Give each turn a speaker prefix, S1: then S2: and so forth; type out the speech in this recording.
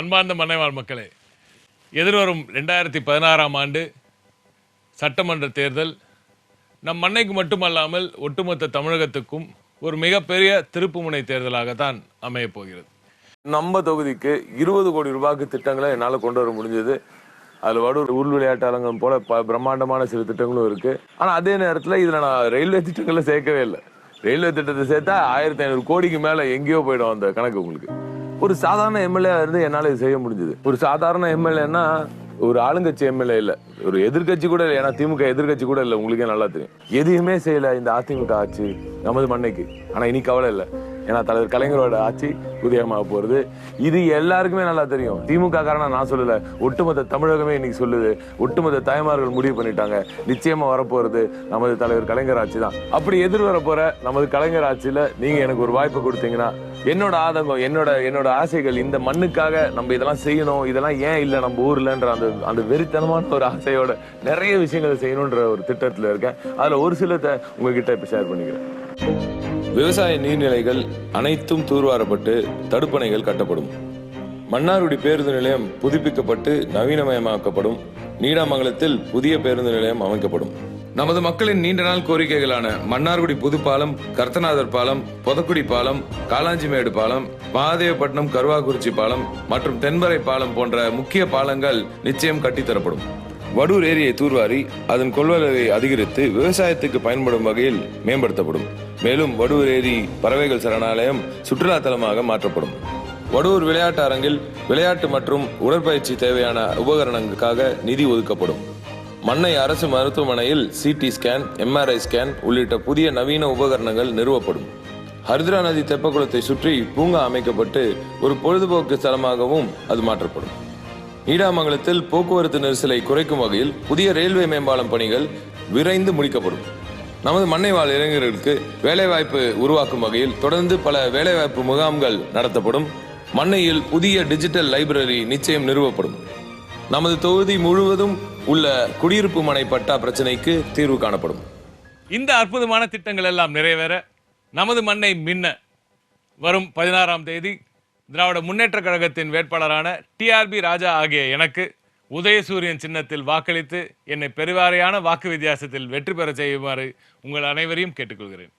S1: அன்பார்ந்த மன்னைவாழ் மக்களே எதிர்வரும் ரெண்டாயிரத்தி பதினாறாம் ஆண்டு சட்டமன்ற தேர்தல் நம் மண்ணைக்கு மட்டுமல்லாமல் ஒட்டுமொத்த தமிழகத்துக்கும் ஒரு மிகப்பெரிய திருப்புமுனை தேர்தலாகத்தான் அமையப் போகிறது.
S2: நம்ம தொகுதிக்கு இருபது கோடி ரூபாய்க்கு திட்டங்களை என்னால் கொண்டு வர முடிஞ்சது. அதில் வடூர் உள் விளையாட்டு போல ப பிரம்மாண்டமான சில திட்டங்களும் இருக்கு. ஆனால் அதே நேரத்தில் இதில் நான் ரயில்வே திட்டங்களை சேர்க்கவே இல்லை. ரயில்வே திட்டத்தை சேர்த்தா ஆயிரத்தி ஐநூறு கோடிக்கு மேலே எங்கேயோ போயிடும் அந்த கணக்கு உங்களுக்கு. ஒரு சாதாரண எம்எல்ஏ இருந்து என்னால் இது செய்ய முடிஞ்சது. ஒரு சாதாரண எம்எல்ஏன்னா ஒரு ஆளுங்கட்சி எம்எல்ஏ இல்லை. ஒரு எதிர்க்கட்சி கூட இல்லை. ஏன்னா திமுக எதிர்க்கட்சி கூட இல்லை. உங்களுக்கே நல்லா தெரியும். எதையுமே செய்யல இந்த அதிமுக ஆட்சி நமது மண்ணைக்கு. ஆனால் இனி கவலை இல்லை. ஏன்னா தலைவர் கலைஞரோட ஆட்சி உதயமாக போகிறது இது எல்லாருக்குமே நல்லா தெரியும். திமுக காரணம் நான் சொல்லலை. ஒட்டுமொத்த தமிழகமே இன்னைக்கு சொல்லுது. ஒட்டுமொத்த தாய்மார்கள் முடிவு பண்ணிட்டாங்க. நிச்சயமாக வரப்போகிறது நமது தலைவர் கலைஞர் ஆட்சி தான். அப்படி எதிர் வர நமது கலைஞர் ஆட்சியில் நீங்கள் எனக்கு ஒரு வாய்ப்பு கொடுத்தீங்கன்னா என்னோட ஆதங்கம் என்னோட என்னோட ஆசைகள் இந்த மண்ணுக்காக நம்ம இதெல்லாம் செய்யணும். இதெல்லாம் ஏன் இல்லை நம்ம ஊர்லன்ற அந்த அந்த வெறித்தனமான ஒரு ஆசையோட நிறைய விஷயங்களை செய்யணுன்ற ஒரு திட்டத்தில் இருக்கேன். அதில் ஒரு சிலத்தை உங்ககிட்ட இப்போ ஷேர் பண்ணிக்கிறேன். விவசாய நீர்நிலைகள் அனைத்தும் தூர்வாரப்பட்டு தடுப்பணைகள் கட்டப்படும். மன்னார்குடி பேருந்து நிலையம் புதுப்பிக்கப்பட்டு நவீனமயமாக்கப்படும். நீடாமங்கலத்தில் புதிய பேருந்து நிலையம் அமைக்கப்படும். நமது மக்களின் நீண்ட நாள் கோரிக்கைகளான மன்னார்குடி புதுப்பாலம் கர்த்தநாதர் பாலம் பொதக்குடி பாலம் காலாஞ்சிமேடு பாலம் மகாதேவப்பட்டினம் கருவாக்குறிச்சி பாலம் மற்றும் தென்பரை பாலம் போன்ற முக்கிய பாலங்கள் நிச்சயம் கட்டித்தரப்படும். வடூர் ஏரியை தூர்வாரி அதன் கொள்வனவை அதிகரித்து விவசாயத்துக்கு பயன்படும் வகையில் மேம்படுத்தப்படும். மேலும் வடூர் ஏரி பறவைகள் சரணாலயம் சுற்றுலா தலமாக மாற்றப்படும். வடூர் விளையாட்டு அரங்கில் விளையாட்டு மற்றும் உடற்பயிற்சி தேவையான உபகரணங்களுக்காக நிதி ஒதுக்கப்படும். மண்ணை அரசு மருத்துவமனையில் சிடி ஸ்கேன் எம்ஆர்ஐ ஸ்கேன் உள்ளிட்ட புதிய நவீன உபகரணங்கள் நிறுவப்படும். ஹரித்ரா நதி தெப்பக்குளத்தை சுற்றி பூங்கா அமைக்கப்பட்டு ஒரு பொழுதுபோக்கு ஸ்தலமாகவும் அது மாற்றப்படும். நீடாமங்கலத்தில் போக்குவரத்து நெரிசலை குறைக்கும் வகையில் புதிய ரயில்வே மேம்பாலம் பணிகள் விரைந்து முடிக்கப்படும். நமது மண்ணை வாழ் இளைஞர்களுக்கு வேலைவாய்ப்பு உருவாக்கும் வகையில் தொடர்ந்து பல வேலைவாய்ப்பு முகாம்கள் நடத்தப்படும். மண்ணையில் புதிய டிஜிட்டல் லைப்ரரி நிச்சயம் நிறுவப்படும். நமது தொகுதி முழுவதும் உள்ள குடியிருப்பு மனை பட்டா பிரச்சனைக்கு தீர்வு காணப்படும்.
S1: இந்த அற்புதமான திட்டங்கள் எல்லாம் நிறைவேற நமது மண்ணை மின்ன வரும் பதினாறாம் தேதி திராவிட முன்னேற்ற கழகத்தின் வேட்பாளரான டிஆர்பி ராஜா ஆகிய எனக்கு உதயசூரியன் சின்னத்தில் வாக்களித்து என்னை பெருவாரியான வாக்கு வித்தியாசத்தில் வெற்றி பெற செய்யுமாறு உங்கள் அனைவரையும் கேட்டுக்கொள்கிறேன்.